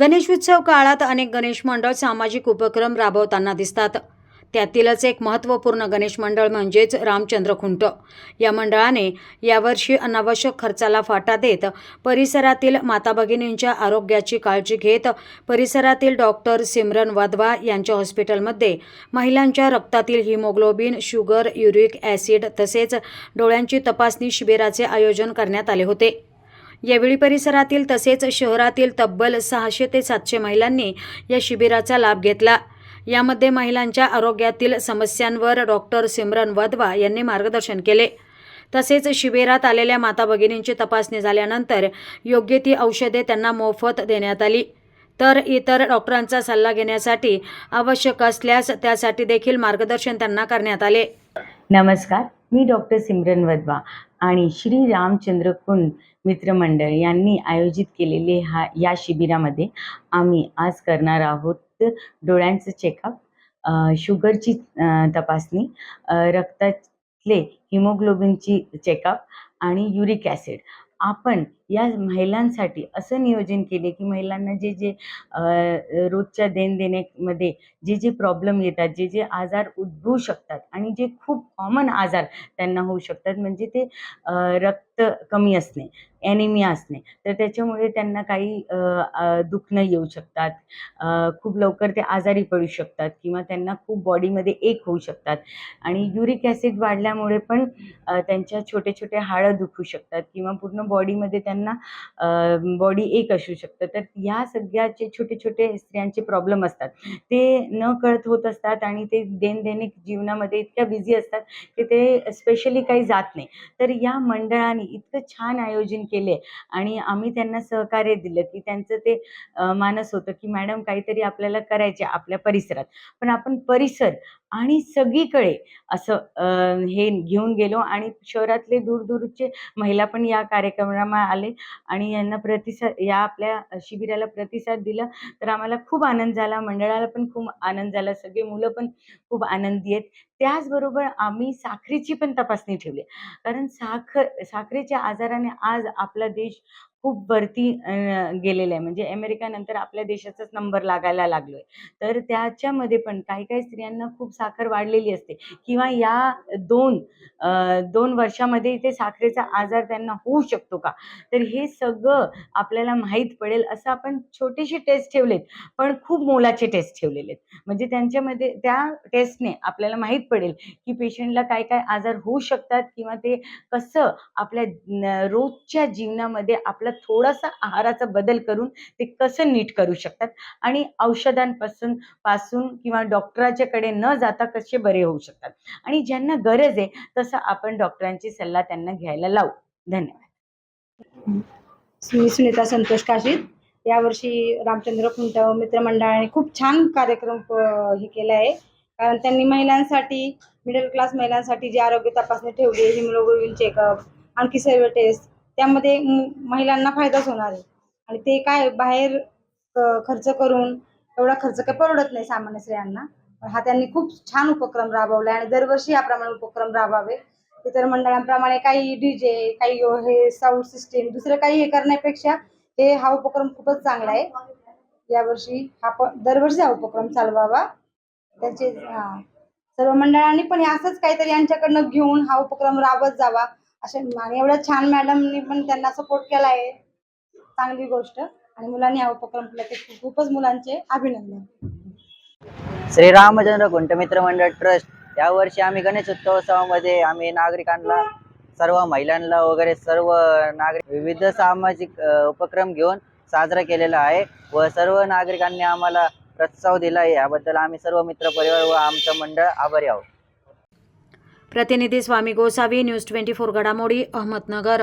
गणेशोत्सव काळात अनेक गणेश मंडळ सामाजिक उपक्रम राबवताना दिसतात. त्यातीलच एक महत्त्वपूर्ण गणेश मंडळ म्हणजेच रामचंद्र खुंट. या मंडळाने यावर्षी अनावश्यक खर्चाला फाटा देत परिसरातील माता भगिनींच्या आरोग्याची काळजी घेत परिसरातील डॉक्टर सिमरन वाधवा यांच्या हॉस्पिटलमध्ये महिलांच्या रक्तातील हिमोग्लोबिन शुगर युरिक ॲसिड तसेच डोळ्यांची तपासणी शिबिराचे आयोजन करण्यात आले होते. यावेळी परिसरातील तसेच शहरातील तब्बल सहाशे ते सातशे महिलांनी या शिबिराचा लाभ घेतला. यामध्ये महिलांच्या आरोग्यातील समस्यांवर डॉक्टर सिमरन वधवा यांनी मार्गदर्शन केले. तसेच शिबिरात आलेल्या माता भगिनींची तपासणी झाल्यानंतर योग्य ती औषधे त्यांना मोफत देण्यात आली. तर इतर डॉक्टरांचा सल्ला घेण्यासाठी आवश्यक असल्यास त्यासाठी देखील मार्गदर्शन त्यांना करण्यात आले. नमस्कार मी डॉक्टर सिमरन वधवा. आणि श्री रामचंद्र कुंड मित्रमंडळ यांनी आयोजित केलेले हा या शिबिरामध्ये आम्ही आज करणार आहोत डोळ्यांचं चेकअप शुगरची तपासणी रक्तातले हिमोग्लोबिनची चेकअप आणि युरिक ॲसिड आपण या महिलांसाठी असं नियोजन केले की महिलांना जे जे रोजच्या देणदेण्यामध्ये जे जे प्रॉब्लेम येतात जे जे आजार उद्भवू शकतात आणि जे खूप कॉमन आजार त्यांना होऊ शकतात म्हणजे ते रक्त कमी असणे ॲनिमिया असणे तर त्याच्यामुळे त्यांना काही दुखणं येऊ शकतात. खूप लवकर ते आजारी पडू शकतात किंवा त्यांना खूप बॉडीमध्ये एक होऊ शकतात आणि युरिक ॲसिड वाढल्यामुळे पण त्यांच्या छोटे छोटे हाडं दुखू शकतात किंवा पूर्ण बॉडीमध्ये त्यांना बॉडी एक असू शकतं. तर या सगळ्याचे छोटे छोटे स्त्रियांचे प्रॉब्लेम असतात. ते न कळत होत असतात आणि ते दैनंदिन जीवनामध्ये इतक्या बिझी असतात की ते स्पेशली काही जात नाही. तर या मंडळाने इतकं छान आयोजन केले आणि आम्ही त्यांना सहकार्य दिलं की त्यांचं ते मानस होतं की मॅडम काहीतरी आपल्याला करायचे आपल्या परिसरात. पण आपण परिसर आणि सगळीकडे असं हे घेऊन गेलो आणि शहरातले दूरदूरचे महिला पण या कार्यक्रमाला आले आणि यांना प्रतिसाद या आपल्या शिबिराला प्रतिसाद दिला. तर आम्हाला खूप आनंद झाला मंडळाला पण खूप आनंद झाला सगळे मुलं पण खूप आनंदी आहेत. त्याचबरोबर आम्ही साखरेची पण तपासणी ठेवली कारण साखर साखरेच्या आजाराने आज आपला देश खूप वरती गेलेला आहे. म्हणजे अमेरिकानंतर आपल्या देशाचाच नंबर लागायला लागलो आहे तर त्याच्यामध्ये पण काही काही स्त्रियांना खूप साखर वाढलेली असते. किंवा या दोन दोन वर्षामध्ये ते साखरेचा आजार त्यांना होऊ शकतो का? तर हे सगळं आपल्याला माहीत पडेल असं आपण छोटेसे टेस्ट ठेवलेत. पण खूप मोलाचे टेस्ट ठेवलेले आहेत. म्हणजे त्यांच्यामध्ये त्या टेस्टने आपल्याला माहीत पडेल की पेशंटला काय काय आजार होऊ शकतात किंवा ते कसं आपल्या रोजच्या जीवनामध्ये आपला थोडासा आहाराचा बदल करून ते कसं नीट करू शकतात आणि औषधांपासून पासून किंवा डॉक्टराच्याकडे न जाता कसे बरे होऊ शकतात. आणि ज्यांना गरज आहे तसं आपण डॉक्टरांची सल्ला त्यांना घ्यायला लावू. धन्यवाद. मी सुनीता संतोष काशीद. यावर्षी रामचंद्र खुंट मित्रमंडळाने खूप छान कार्यक्रम हे केला आहे. कारण त्यांनी महिलांसाठी मिडल क्लास महिलांसाठी जी आरोग्य तपासणी ठेवली आहे हिमोग्लोबिन चेकअप आणखी सर्व टेस्ट त्यामध्ये महिलांना फायदाच होणार आहे. आणि ते काय बाहेर खर्च करून एवढा खर्च काही परवडत नाही सामान्य स्त्रियांना. हा त्यांनी खूप छान उपक्रम राबवला आणि दरवर्षी याप्रमाणे उपक्रम राबावे. इतर मंडळांप्रमाणे काही डीजे काही हे साऊंड सिस्टीम दुसरं काही हे करण्यापेक्षा हे हा उपक्रम खूपच चांगला आहे. यावर्षी हा दरवर्षी हा उपक्रम चालवावा. त्याचे हा. सर्व मंडळांनी पण असंच काहीतरी यांच्याकडनं घेऊन हा उपक्रम राबत जावा असे एवढ्या छान मॅडमनी पण त्यांना सपोर्ट केला आहे चांगली गोष्ट. आणि मुलांनी हा उपक्रम केला. ते खूपच मुलांचे अभिनंदन. श्री रामचंद्र कुंटमित्र मंडळ ट्रस्ट. यावर्षी आम्ही गणेश उत्सवामध्ये आम्ही नागरिकांना सर्व महिलांना वगैरे सर्व नागरिक विविध सामाजिक उपक्रम घेऊन साजरा केलेला आहे व सर्व नागरिकांनी आम्हाला प्रस्ताव दिला आहे याबद्दल आम्ही सर्व मित्र परिवार व आमचं मंडळ आभारी आहोत. प्रतिनिधी Swami Gosavi news twenty four घडामोडी अहमदनगर.